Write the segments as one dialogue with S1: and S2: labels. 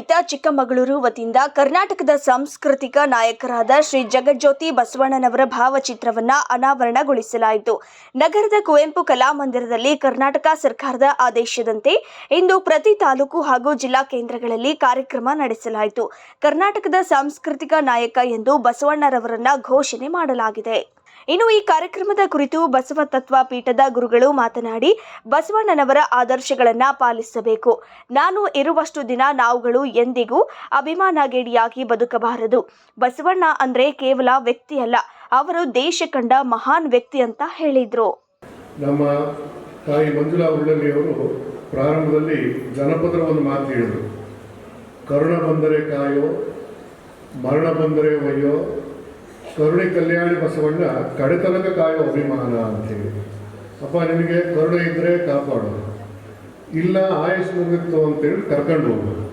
S1: ಚಿಕ್ಕಮಗಳೂರು ವತಿಯಿಂದ ಕರ್ನಾಟಕದ ಸಾಂಸ್ಕೃತಿಕ ನಾಯಕರಾದ ಶ್ರೀ ಜಗಜ್ಯೋತಿ ಬಸವಣ್ಣನವರ ಭಾವಚಿತ್ರವನ್ನ ಅನಾವರಣಗೊಳಿಸಲಾಯಿತು. ನಗರದ ಕುವೆಂಪು ಕಲಾಮಂದಿರದಲ್ಲಿ ಕರ್ನಾಟಕ ಸರ್ಕಾರದ ಆದೇಶದಂತೆ ಇಂದು ಪ್ರತಿ ತಾಲೂಕು ಹಾಗೂ ಜಿಲ್ಲಾ ಕೇಂದ್ರಗಳಲ್ಲಿ ಕಾರ್ಯಕ್ರಮ ನಡೆಸಲಾಯಿತು. ಕರ್ನಾಟಕದ ಸಾಂಸ್ಕೃತಿಕ ನಾಯಕ ಎಂದು ಬಸವಣ್ಣರವರನ್ನ ಘೋಷಣೆ ಮಾಡಲಾಗಿದೆ. ಇನ್ನು ಈ ಕಾರ್ಯಕ್ರಮದ ಕುರಿತು ಬಸವ ತತ್ವ ಪೀಠದ ಗುರುಗಳು ಮಾತನಾಡಿ ಬಸವಣ್ಣನವರ ಆದರ್ಶಗಳನ್ನ ಪಾಲಿಸಬೇಕು. ನಾನು ಇರುವಷ್ಟು ದಿನ ನಾವುಗಳು ಎಂದಿಗೂ ಅಭಿಮಾನ ಗೇಡಿಯಾಗಿ ಬದುಕಬಾರದು. ಬಸವಣ್ಣ ಅಂದ್ರೆ ಕೇವಲ ವ್ಯಕ್ತಿಯಲ್ಲ ಅವರು ದೇಶ ಕಂಡ ಮಹಾನ್ ವ್ಯಕ್ತಿ ಅಂತ ಹೇಳಿದ್ರು.
S2: ನಮ್ಮ ತಾಯಿ ಮಂಜುಳಾ ಅವರು ಪ್ರಾರಂಭದಲ್ಲಿ ಜನಪದರ ಒಂದು ಮಾತು ಹೇಳಿದರು. ಕರುಣ ಬಂದರೆ ಕಾಯೋ, ಮರಣ ಬಂದರೆ ಒಯ್ಯೋ ಕರುಣೆ ಕಲ್ಯಾಣಿ ಬಸವಣ್ಣ ಕಡೆತನಕ ಕಾಯೋ ಅಭಿಮಾನ ಅಂತೇಳಿ ಅಪ್ಪ, ನಿಮಗೆ ಕರುಣೆ ಇದ್ದರೆ ಕಾಪಾಡೋದು ಇಲ್ಲ ಆಯುಷ್ ಮುಗಿತ್ತು ಅಂತೇಳಿ ಕರ್ಕೊಂಡು ಹೋಗೋದು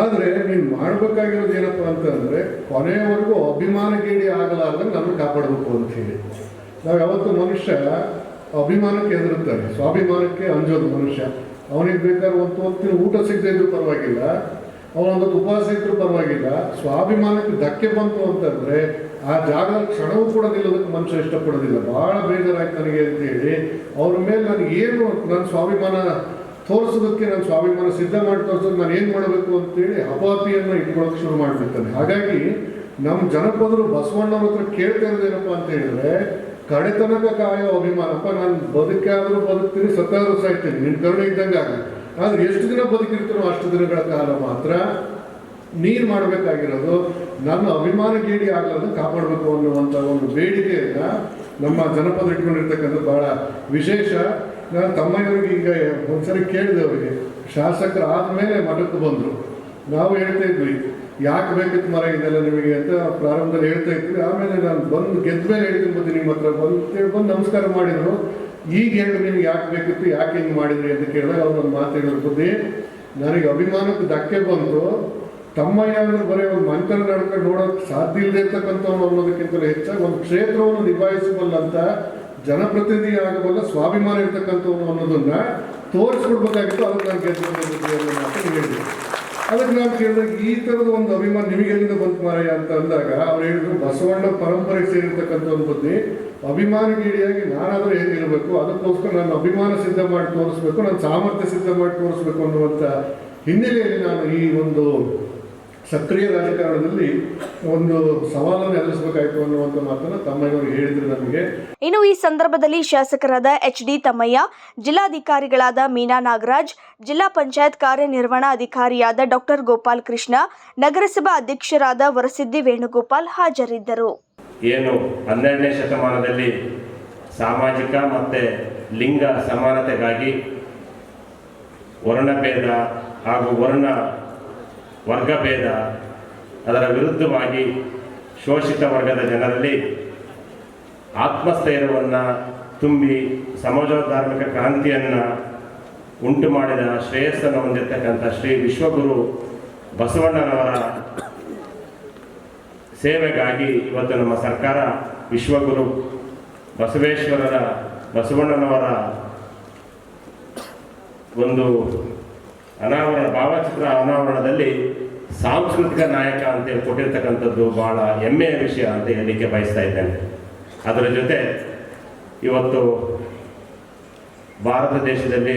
S2: ಆದರೆ ನೀನು ಮಾಡಬೇಕಾಗಿರೋದು ಏನಪ್ಪ ಅಂತಂದರೆ, ಕೊನೆಯವರೆಗೂ ಅಭಿಮಾನಗೇಡಿ ಆಗಲಾರ್ದಂಗೆ ನಾನು ಕಾಪಾಡಬೇಕು ಹೇಳಿ ನಾವು ಯಾವತ್ತೂ ಮನುಷ್ಯ ಅಭಿಮಾನಕ್ಕೆ ಹೆದರುತ್ತಾನೆ ಸ್ವಾಭಿಮಾನಕ್ಕೆ ಅಂಜೋದು ಮನುಷ್ಯ. ಅವನಿಗೆ ಬೇಕಾದ್ರೆ ಒಂದು ಹೊತ್ತಿನ ಊಟ ಸಿಗದೆ ಇದ್ರೂ ಪರವಾಗಿಲ್ಲ. ಅವನೊಂದು ಉಪವಾಸ ಇದ್ರೂ ಪರವಾಗಿಲ್ಲ, ಸ್ವಾಭಿಮಾನಕ್ಕೆ ಧಕ್ಕೆ ಬಂತು ಅಂತಂದ್ರೆ ಆ ಜಾಗದಲ್ಲಿ ಕ್ಷಣವೂ ಕೊಡೋದಿಲ್ಲ ನಿಲ್ಲೋದಕ್ಕೆ ಮನುಷ್ಯ ಇಷ್ಟಪಡೋದಿಲ್ಲ. ಬಹಳ ಬೇಜಾರಾಯ್ತು ನನಗೆ ಅಂತ ಹೇಳಿ ಅವ್ರ ಮೇಲೆ ನನಗೆ ಏನು ನನ್ನ ಸ್ವಾಭಿಮಾನ ತೋರಿಸೋದಕ್ಕೆ ನನ್ನ ಸ್ವಾಭಿಮಾನ ಸಿದ್ಧ ಮಾಡಿ ತೋರಿಸೋದು ನಾನು ಏನು ಮಾಡಬೇಕು ಅಂತೇಳಿ ಹಪಾಪಿಯನ್ನು ಇಟ್ಕೊಳ್ಳೋಕೆ ಶುರು ಮಾಡಿಬಿಡ್ತಾನೆ. ಹಾಗಾಗಿ ನಮ್ಮ ಜನಪದರು ಬಸವಣ್ಣವ್ರ ಹತ್ರ ಕೇಳ್ತಾ ಇರೋದೇನಪ್ಪ ಅಂತ ಹೇಳಿದ್ರೆ, ಕಡೆತನಕ ಕಾಯೋ ಅಭಿಮಾನಪ್ಪ ನಾನು ಬದುಕಾದರೂ ಬದುಕ್ತೀನಿ, ಸತ್ತಾದರೂ ಸಾಯ್ತೀನಿ. ನಿನ್ನ ಕರುಣೆ ಇದ್ದಂಗೆ ಆಗ ಆದ್ರೆ ಎಷ್ಟು ದಿನ ಬದುಕಿರ್ತೀನೋ ಅಷ್ಟು ದಿನಗಳ ಕಾಲ ಮಾತ್ರ ನೀರು ಮಾಡಬೇಕಾಗಿರೋದು. ನನ್ನ ಅಭಿಮಾನ ಕೇಳಿ ಆಗಲಾರ್ದು ಕಾಪಾಡಬೇಕು ಅನ್ನುವಂಥ ಒಂದು ಬೇಡಿಕೆಯನ್ನು ನಮ್ಮ ಜನಪದ ಇಟ್ಕೊಂಡಿರ್ತಕ್ಕಂಥ ಬಹಳ ವಿಶೇಷ. ನಾನು ತಮ್ಮಯ್ಯವ್ರಿಗೆ ಈಗ ಒಂದ್ಸರಿ ಕೇಳಿದೆ ಅವರಿಗೆ, ಶಾಸಕರು ಆದಮೇಲೆ ಮಠಕ್ಕೆ ಬಂದರು. ನಾವು ಹೇಳ್ತಾ ಇದ್ವಿ, ಯಾಕೆ ಬೇಕಿತ್ತು ಮರ ಇದೆಲ್ಲ ನಿಮಗೆ ಅಂತ ಪ್ರಾರಂಭದಲ್ಲಿ ಹೇಳ್ತಾ ಇದ್ವಿ. ಆಮೇಲೆ ನಾನು ಬಂದು ಗೆದ್ದ ಮೇಲೆ ಹೇಳ್ತೀನಿ ಬಂದು ನಿಮ್ಮ ಹತ್ರ ಬಂದು ಬಂದು ನಮಸ್ಕಾರ ಮಾಡಿದ್ರು. ಈಗ ಹೇಳಿದ್ರೆ ನಿಮ್ಗೆ ಯಾಕೆ ಬೇಕಿತ್ತು, ಯಾಕೆ ಹಿಂಗೆ ಮಾಡಿದ್ರಿ ಅಂತ ಕೇಳಿದಾಗ ಅವ್ರು ಒಂದು ಮಾತು ಹೇಳಿದ್ರು, ಬುದ್ಧಿ, ನನಗೆ ಅಭಿಮಾನಕ್ಕೆ ಧಕ್ಕೆ ಬಂತು ತಮ್ಮಯ್ಯ ಅಂದ್ರೆ ಬರೀ ಒಂದು ಮಂತ್ರ ನಡ್ಕೊಂಡು ನೋಡೋಕೆ ಸಾಧ್ಯ ಇಲ್ಲದೆ ಇರ್ತಕ್ಕಂಥವ್ನು ಅನ್ನೋದಕ್ಕಿಂತ ಹೆಚ್ಚಾಗಿ ಒಂದು ಕ್ಷೇತ್ರವನ್ನು ನಿಭಾಯಿಸಬಲ್ಲಂತ ಜನಪ್ರತಿನಿಧಿ ಆಗಬಲ್ಲ ಸ್ವಾಭಿಮಾನ ಇರ್ತಕ್ಕಂಥವ್ನು ಅನ್ನೋದನ್ನ ತೋರಿಸ್ಕೊಡ್ಬೇಕಾಗಿತ್ತು ಅದಕ್ಕೆ ನಾನು ಗೆದ್ದು ಹೇಳಿದ್ರು. ಅದಕ್ಕೆ ನಾವು ಕೇಳಿದಾಗ ಈ ಥರದ ಒಂದು ಅಭಿಮಾನ ನಿಮಗೆಲ್ಲಿಂದ ಬಂತು ಮಾರಾಯ ಅಂತ ಅಂದಾಗ ಅವ್ರು ಹೇಳಿದ್ರು, ಬಸವಣ್ಣ ಪರಂಪರೆಗೆ ಸೇರಿರ್ತಕ್ಕಂಥ ಒಂದು ಬುದ್ಧಿ ಅಭಿಮಾನಗೀಡಿಯಾಗಿ ನಾನಾದರೂ ಹೇಗಿರಬೇಕು ಅದಕ್ಕೋಸ್ಕರ ನಾನು ಅಭಿಮಾನ ಸಿದ್ಧ ಮಾಡಿ ತೋರಿಸ್ಬೇಕು, ನನ್ನ ಸಾಮರ್ಥ್ಯ ಸಿದ್ಧ ಮಾಡಿ ತೋರಿಸ್ಬೇಕು ಅನ್ನುವಂಥ ಹಿನ್ನೆಲೆಯಲ್ಲಿ ನಾನು ಈ ಒಂದು ಸಕ್ರಿಯ ರಾಜಕಾರಣದಲ್ಲಿ ಒಂದು ಸವಾಲನ್ನು ಎದುರಿಸಬೇಕಾಯ್ತು ಅನ್ನುವಂಥ ಮಾತನ್ನು ತಮ್ಮಯ್ಯವರು ಹೇಳಿದ್ರು ನಮಗೆ.
S1: ಇನ್ನು ಈ ಸಂದರ್ಭದಲ್ಲಿ ಶಾಸಕರಾದ ಎಚ್ ಡಿ ತಮ್ಮಯ್ಯ ಜಿಲ್ಲಾಧಿಕಾರಿಗಳಾದ ಮೀನಾ ನಾಗರಾಜ್ ಜಿಲ್ಲಾ ಪಂಚಾಯತ್ ಕಾರ್ಯನಿರ್ವಹಣಾ ಅಧಿಕಾರಿಯಾದ ಡಾಕ್ಟರ್ ಗೋಪಾಲ್ ಕೃಷ್ಣ ನಗರಸಭಾ ಅಧ್ಯಕ್ಷರಾದ ವರಸಿದ್ದಿ ವೇಣುಗೋಪಾಲ್ ಹಾಜರಿದ್ದರು.
S3: ಏನು ಹನ್ನೆರಡನೇ ಶತಮಾನದಲ್ಲಿ ಸಾಮಾಜಿಕ ಮತ್ತು ಲಿಂಗ ಸಮಾನತೆಗಾಗಿ ವರ್ಣಭೇದ ಹಾಗೂ ವರ್ಣ ವರ್ಗಭೇದ ಅದರ ವಿರುದ್ಧವಾಗಿ ಶೋಷಿತ ವರ್ಗದ ಜನರಲ್ಲಿ ಆತ್ಮಸ್ಥೈರ್ಯವನ್ನು ತುಂಬಿ ಸಮಾಜ ಧಾರ್ಮಿಕ ಕ್ರಾಂತಿಯನ್ನು ಉಂಟು ಮಾಡಿದ ಶ್ರೇಯಸ್ಸನ್ನು ಹೊಂದಿರತಕ್ಕಂಥ ಶ್ರೀ ವಿಶ್ವಗುರು ಬಸವಣ್ಣನವರ ಸೇವೆಗಾಗಿ ಇವತ್ತು ನಮ್ಮ ಸರ್ಕಾರ ವಿಶ್ವಗುರು ಬಸವೇಶ್ವರರ ಬಸವಣ್ಣನವರ ಒಂದು ಅನಾವರಣ, ಭಾವಚಿತ್ರ ಅನಾವರಣದಲ್ಲಿ ಸಾಂಸ್ಕೃತಿಕ ನಾಯಕ ಅಂತೇಳಿ ಕೊಟ್ಟಿರ್ತಕ್ಕಂಥದ್ದು ಬಹಳ ಹೆಮ್ಮೆಯ ವಿಷಯ ಅಂತ ಹೇಳಲಿಕ್ಕೆ ಬಯಸ್ತಾ ಇದ್ದೇನೆ. ಅದರ ಜೊತೆ ಇವತ್ತು ಭಾರತ ದೇಶದಲ್ಲಿ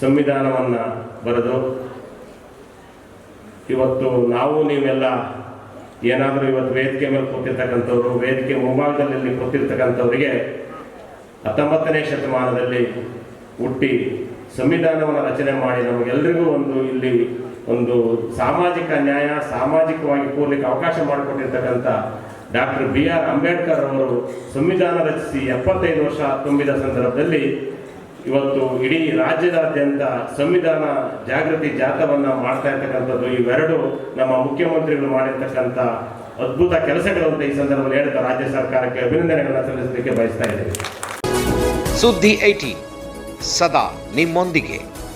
S3: ಸಂವಿಧಾನವನ್ನು ಬರೆದು ಇವತ್ತು ನಾವು ನೀವೆಲ್ಲ ಏನಾದರೂ ಇವತ್ತು ವೇದಿಕೆ ಮೇಲೆ ಕೂತಿರ್ತಕ್ಕಂಥವ್ರು, ವೇದಿಕೆ ಮುಂಭಾಗದಲ್ಲಿ ಕೂತಿರ್ತಕ್ಕಂಥವರಿಗೆ ಹತ್ತೊಂಬತ್ತನೇ ಶತಮಾನದಲ್ಲಿ ಹುಟ್ಟಿ ಸಂವಿಧಾನವನ್ನು ರಚನೆ ಮಾಡಿ ನಮಗೆಲ್ಲರಿಗೂ ಒಂದು ಇಲ್ಲಿ ಒಂದು ಸಾಮಾಜಿಕ ನ್ಯಾಯ, ಸಾಮಾಜಿಕವಾಗಿ ಕೂರ್ಲಿಕ್ಕೆ ಅವಕಾಶ ಮಾಡಿಕೊಟ್ಟಿರ್ತಕ್ಕಂಥ ಡಾಕ್ಟರ್ ಬಿ ಆರ್ ಅಂಬೇಡ್ಕರ್ ಅವರು ಸಂವಿಧಾನ ರಚಿಸಿ ಎಪ್ಪತ್ತೈದು ವರ್ಷ ತುಂಬಿದ ಸಂದರ್ಭದಲ್ಲಿ ಇವತ್ತು ಇಡೀ ರಾಜ್ಯದಾದ್ಯಂತ ಸಂವಿಧಾನ ಜಾಗೃತಿ ಜಾಥವನ್ನು ಮಾಡ್ತಾ ಇರ್ತಕ್ಕಂಥದ್ದು. ಇವೆರಡು ನಮ್ಮ ಮುಖ್ಯಮಂತ್ರಿಗಳು ಮಾಡಿರ್ತಕ್ಕಂಥ ಅದ್ಭುತ ಕೆಲಸಗಳು ಅಂತ ಈ ಸಂದರ್ಭದಲ್ಲಿ ಹೇಳ್ತಾ ರಾಜ್ಯ ಸರ್ಕಾರಕ್ಕೆ ಅಭಿನಂದನೆಗಳನ್ನು ಸಲ್ಲಿಸಲಿಕ್ಕೆ ಬಯಸ್ತಾ ಇದ್ದೇವೆ
S4: ಸುದ್ದಿ ಐಟಿ ಸದಾ ನಿಮ್ಮೊಂದಿಗೆ.